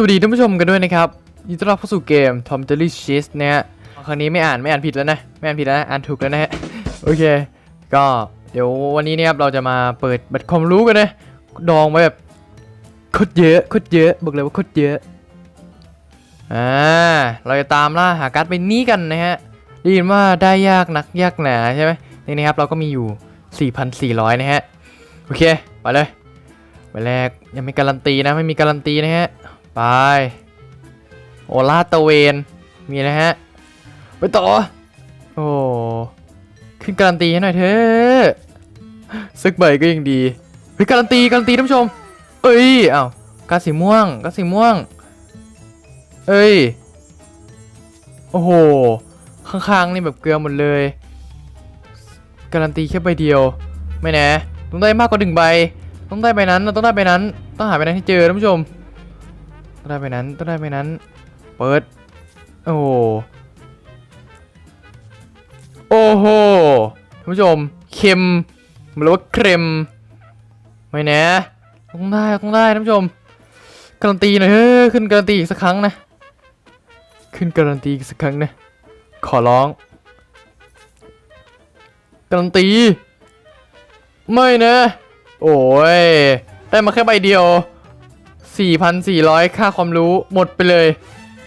สวัสดีท่านผู้ชมกันด้วยนะครับยินดีต้อนรับเข้าสู่เกม Tom Jerry Cheese นะฮะครั้งนี้ไม่อ่านไม่อ่านผิดแล้วนะไม่อ่านผิดแล้วนะอ่านถูกแล้วนะฮะโอเค ก็เดี๋ยววันนี้เนี่ยครับเราจะมาเปิดบัตรความรู้กันนะดองไว้แบบโคตรเยอะโคตรเยอะบอกเลยว่าโคตรเยอะอ่าเราจะตามล่าหาการ์ดใบนี้กันนะฮะได้ยินว่าได้ยากนักยากหนาใช่ไหมนี่นะครับเราก็มีอยู่ 4,400 นะฮะโอเคไปเลยไปแรกยังไม่การันตีนะไม่มีการันตีนะฮะ ไป โอลาตะเวน มีนะฮะ ไปต่อ โอ้ ขึ้นการันตีให้หน่อยเถอะซึกใบก็ยังดีเฮ้ยการันตีการันตีท่านผู้ชม เอ้ยอ้าวกาสีม่วงกาสีม่วง เอ้ย โอ้โห ข้างๆนี่แบบเกลือหมดเลย การันตีแค่ใบเดียว ไม่แน่ต้องได้มากกว่าหนึ่งใบ ต้องได้ใบนั้น ต้องได้ใบนั้น ต้องหาใบนั้นให้เจอท่านผู้ชม ต้องได้ใบนั้นต้องได้ใบนั้น เปิด โอ้โหโอ้โหท่านผู้ชมเค็มหรือว่าเค็มไม่แน่ต้องได้ต้องได้ท่านผู้ชมการันตีหน่อยเฮ้ยขึ้นการันตีอีกสักครั้งนะ ขึ้นการันตีอีกสักครั้งนะขอร้องการันตี ไม่นะ โอ้ยได้มาแค่ใบเดียว 4,400 ค่าความรู้หมดไปเลย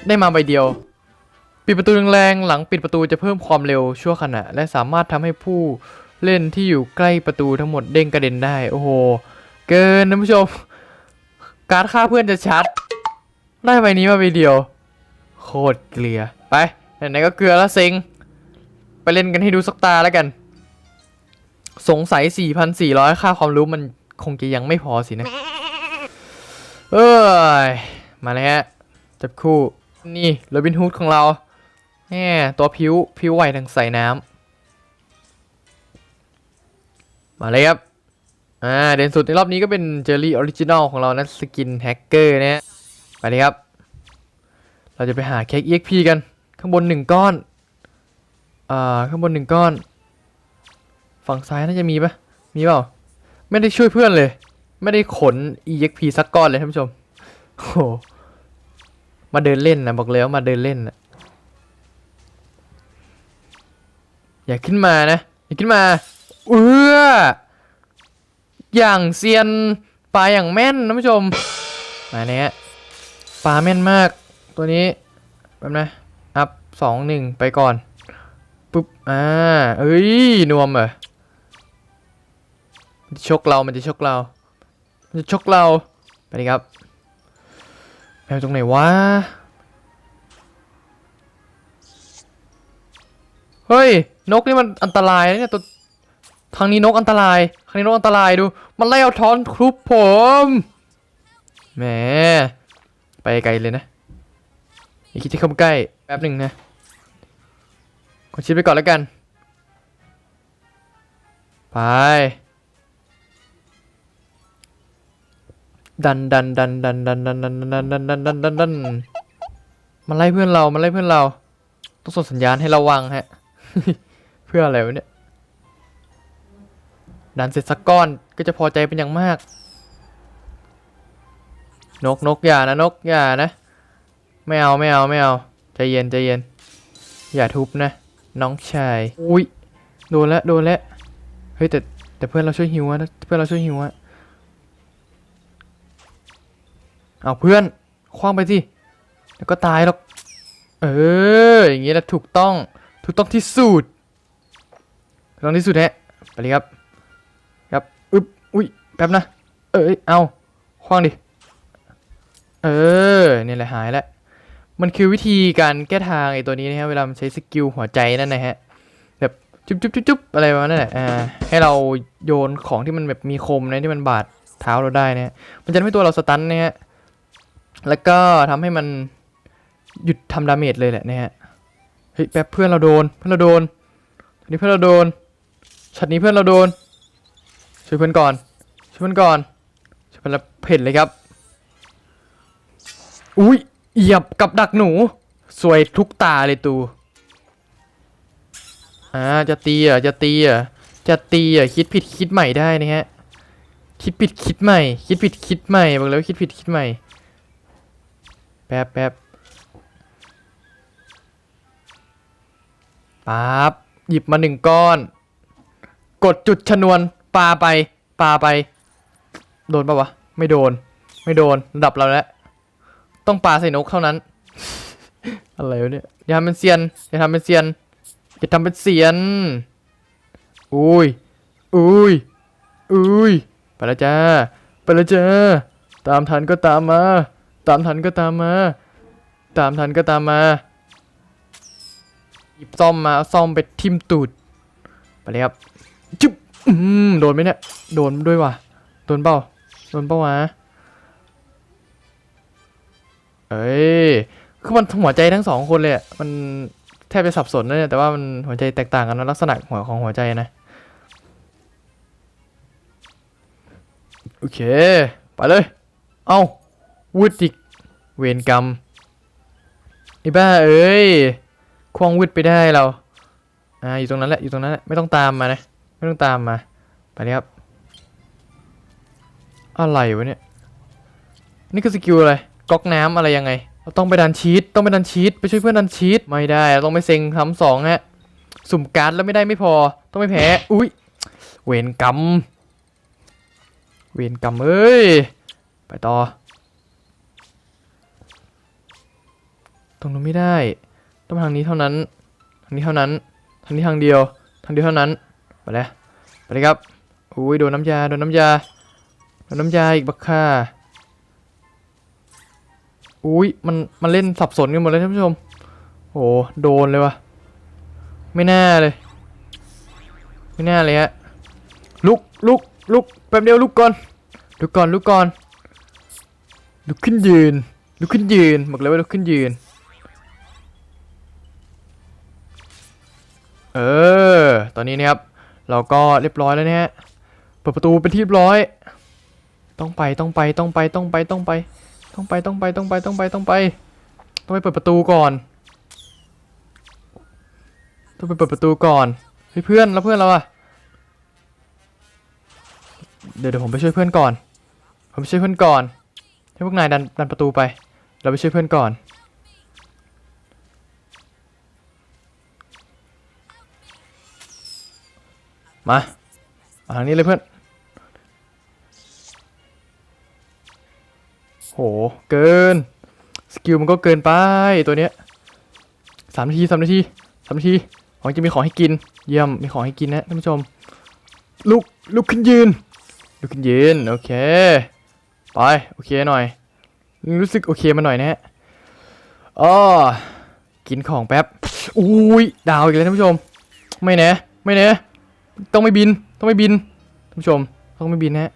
ได้มาใบเดียว ปิดประตูแรงๆหลังปิดประตูจะเพิ่มความเร็วชั่วขณะ และสามารถทำให้ผู้เล่นที่อยู่ใกล้ประตูทั้งหมดเด้งกระเด็นได้ โอ้โห เกินนะผู้ชม การฆ่าเพื่อนจะชัด ได้ใบนี้มาใบเดียว โคตรเกลียไป ไหนๆก็เกลือแล้วเซ็ง ไปเล่นกันให้ดูสักตาแล้วกัน สงสัย 4,400 ค่าความรู้มันคงจะยังไม่พอสินะ เอ้ย มาเลยฮะจับคู่ นี่โรบินฮูดของเราแหมตัวผิวผิวไหวทางใส่น้ำมาเลยครับ อ่า เด่นสุดในรอบนี้ก็เป็นเจอรี่ออริจินอลของเรานะสกินแฮกเกอร์นะฮะไปเลยครับ เราจะไปหาเค้ก EXP กัน ข้างบนหนึ่งก้อน อ่า ข้างบนหนึ่งก้อน ฝั่งซ้ายน่าจะมีปะมีเปล่า ไม่ได้ช่วยเพื่อนเลย ไม่ได้ขน EXP สักก้อนเลยท่านผู้ชม โอ้โห มาเดินเล่นนะบอกเลยว่ามาเดินเล่นนะอย่าขึ้นมานะ อย่าขึ้นมา เอื้อ อย่างเซียนปลาอย่างแม่นท่านผู้ชมมาเนี้ยปลาแม่นมาก ตัวนี้แป๊บนะ อัพสองหนึ่งไปก่อนปุ๊บ อ่า เอ้ย นวมเหรอจะชกเรา มันจะชกเรา จะชกเรา ไปดิครับแมวตรงไหนวะ เฮ้ย นกนี่มันอันตรายนะเนี่ยตัวทางนี้นกอันตรายทางนี้นกอันตรายดู มันไล่เอาท้อนทุบผม แหม ไปไกลเลยนะ อย่าคิดจะเข้าใกล้ แป๊บหนึ่งนะกดชิปไปก่อนแล้วกัน ไป ดันดันดันดันดันดันดันดันดันดันดันดันดันมันไล่เพื่อนเรามันไล่เพื่อนเรา ต้องส่งสัญญาณให้ระวังฮะ เพื่ออะไรวะเนี่ย ดันเสร็จสักก้อนก็จะพอใจเป็นอย่างมาก นกนกอย่านะนกอย่านะ ไม่เอาไม่เอาไม่เอาใจเย็นใจเย็น อย่าทุบนะ น้องชาย อุ้ยโดนแล้วโดนแล้ว เฮ้ยแต่แต่เพื่อนเราช่วยหิวอะนะเพื่อนเราช่วยหิวอะ เอาเพื่อนคว้างไปสิแล้วก็ตายหรอก เออ อย่างงี้นะถูกต้อง ถูกต้องที่สุดถูกต้องที่สุดฮะ ไปเลยครับ ครับ อึบอุ้ย แป๊บนะ เอ้ย เอาคว้างดิ เออ นี่แหละหายแล้ว มันคือวิธีการแก้ทางไอ้ตัวนี้นะฮะ เวลามันใช้สกิลหัวใจนั่นนะฮะ แบบจุ๊บจุ๊บจุ๊บจุ๊บอะไรประมาณนั้นแหละ อ่า ให้เราโยนของที่มันแบบมีคมนะที่มันบาดเท้าเราได้นะฮะ มันจะทำให้ตัวเราสตันนะฮะ แล้วก็ทำให้มันหยุดทำดาเมจเลยแหละนะฮะ เฮ้ยแป๊บเพื่อนเราโดน เพื่อนเราโดนอันนี้เพื่อนเราโดนช็อตนี้เพื่อนเราโดน ช่วยเพื่อนก่อน ช่วยเพื่อนก่อน ช่วยเพื่อนแล้วเพ่นเลยครับ อุ้ยเหยียบกับดักหนู สวยทุกตาเลยตูอ่าจะตีอะจะตีอะจะตีอะคิดผิดคิดใหม่ได้นะฮะ คิดผิดคิดใหม่ คิดผิดคิดใหม่บอกแล้วาคิดผิดคิดใหม่ แป๊บแป๊บปั๊บหยิบมาหนึ่งก้อน กดจุดชนวนปาไปปาไป โดนปะวะ ไม่โดน ไม่โดนระดับเราแล้ว ต้องปาใส่นกเท่านั้น อะไรวะเนี่ย อย่าทำเป็นเซียน อย่าทำเป็นเซียน อย่าทำเป็นเซียน อุ้ย อุ้ย อุ้ย ไปแล้วจ้า ไปแล้วจ้า ตามทันก็ตามมา ตามทันก็ตามมา ตามทันก็ตามมา หยิบซ่อมมาซ่อมไปทิมตูด ไปเลยครับ จุ๊บอืมโดนไหมเนี่ย โดนด้วยว่ะ โดนเปล่า โดนเปล่าวะ เอ้ย คือมันหัวใจทั้งสองคนเลยอะมันแทบจะสับสนเลยเนี่ย แต่ว่ามันหัวใจแตกต่างกันนะลักษณะหัวของหัวใจนะ โอเค ไปเลย เอา วุดอีก เวรกรรมไอ้บ้าเอ้ยควงวุดไปได้เราอ่าอยู่ตรงนั้นแหละอยู่ตรงนั้นแหละไม่ต้องตามมานะไม่ต้องตามมาไปเลยครับอะไรวะเนี่ยนี่คือสกิลอะไรก๊อกน้ำอะไรยังไงเราต้องไปดันชีตต้องไปดันชีตไปช่วยเพื่อนดันชีตไม่ได้เราต้องไปเซ็งทำสองฮะสุ่มการ์ดแล้วไม่ได้ไม่พอต้องไม่แพ้อุ้ยเวรกรรมเวรกรรมเอ้ยไปต่อ ตรงนู้นไม่ได้ ต้องทางนี้เท่านั้น ทางนี้เท่านั้น ทางนี้ทางเดียว ทางเดียวเท่านั้น ไปเลยไปเลยครับอุ้ยโดนน้ำยา โดนน้ำยา โดนน้ำยาอีกบักค่าอุ้ยมัน มันเล่นสับสนกันหมดเลยท่านผู้ชมโหโดนเลยวะไม่น่าเลย ไม่น่าเลยฮะ ลุก ลุก ลุก แป๊บเดียวลุกก่อน ลุกก่อน ลุกก่อน ลุกขึ้นยืน ลุกขึ้นยืน บอกเลยว่าลุกขึ้นยืน เออ ตอนนี้นะครับ เราก็เรียบร้อยแล้วเนี่ยเปิดประตูเป็นที่เรียบร้อย ต้องไปต้องไปต้องไปต้องไปต้องไป ต้องไปต้องไปต้องไปต้องไปต้องไป ต้องไปเปิดประตูก่อน ต้องไปเปิดประตูก่อนเฮ้ยเพื่อนแล้วเพื่อนเราอะเดี๋ยวเดี๋ยวผมไปช่วยเพื่อนก่อน ผมไปช่วยเพื่อนก่อนให้พวกนายดันดันประตูไป เราไปช่วยเพื่อนก่อน มามาทางนี้เลยเพื่อน โห เกิน สกิลมันก็เกินไปตัวเนี้ยสามนาทีสามนาทีสามนาทีของจะมีของให้กิน เยี่ยม มีของให้กินนะท่านผู้ชม ลุก ลุกขึ้นยืน ลุกขึ้นยืน โอเค ไป โอเคหน่อย รู้สึกโอเคมาหน่อยนะฮะอ้อกินของแป๊บ อุ้ย ดาวอีกแล้วท่านผู้ชม ไม่แนะ ไม่แนะ ต้องไม่บิน ต้องไม่บินท่านผู้ชม ต้องไม่บินนะฮะ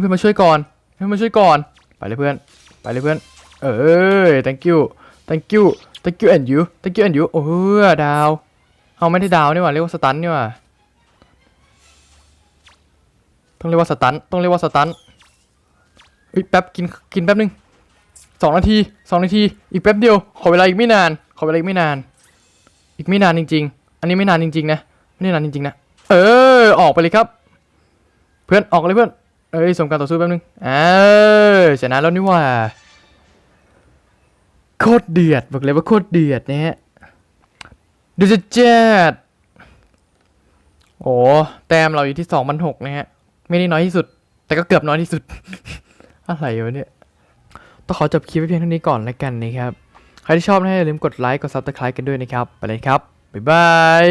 เพื่อนมาช่วยก่อนเพื่อนมาช่วยก่อน ไปเลยเพื่อน ไปเลยเพื่อน เอ้ย thank you thank you thank you and you thank you and you โอ้อดาว เอาไม่ได้ดาวนี่หว่า เรียกว่าสตันนี่หว่า ต้องเรียกว่าสตัน ต้องเรียกว่าสตันเฮ้ยแป๊บกิน กินแป๊บนึงสองนาทีสองนาที อีกแป๊บเดียว ขอเวลาอีกไม่นาน ขอเวลาอีกไม่นาน อีกไม่นานจริง ๆ อันนี้ไม่นานจริงๆนะ ไม่ได้นานจริงๆนะ เออ ออกไปเลยครับ เพื่อนออกเลยเพื่อน เอ้ยสมการต่อสู้แป๊บนึงเออชนะแล้วนี่ว่า โคตรเดือดบอกเลยว่าโคตรเดือดนะฮะดูจะเจ็ดโอ้แต้มเราอยู่ที่สองพันหกนะฮะ ไม่ได้น้อยที่สุด แต่ก็เกือบน้อยที่สุด อะไรวะเนี่ย ต้องขอจบคลิปไว้เพียงเท่านี้ก่อนแล้วกันนะครับ ใครที่ชอบนะอย่าลืมกดไลค์ กด subscribe กันด้วยนะครับ ไปเลยครับ บ๊ายบาย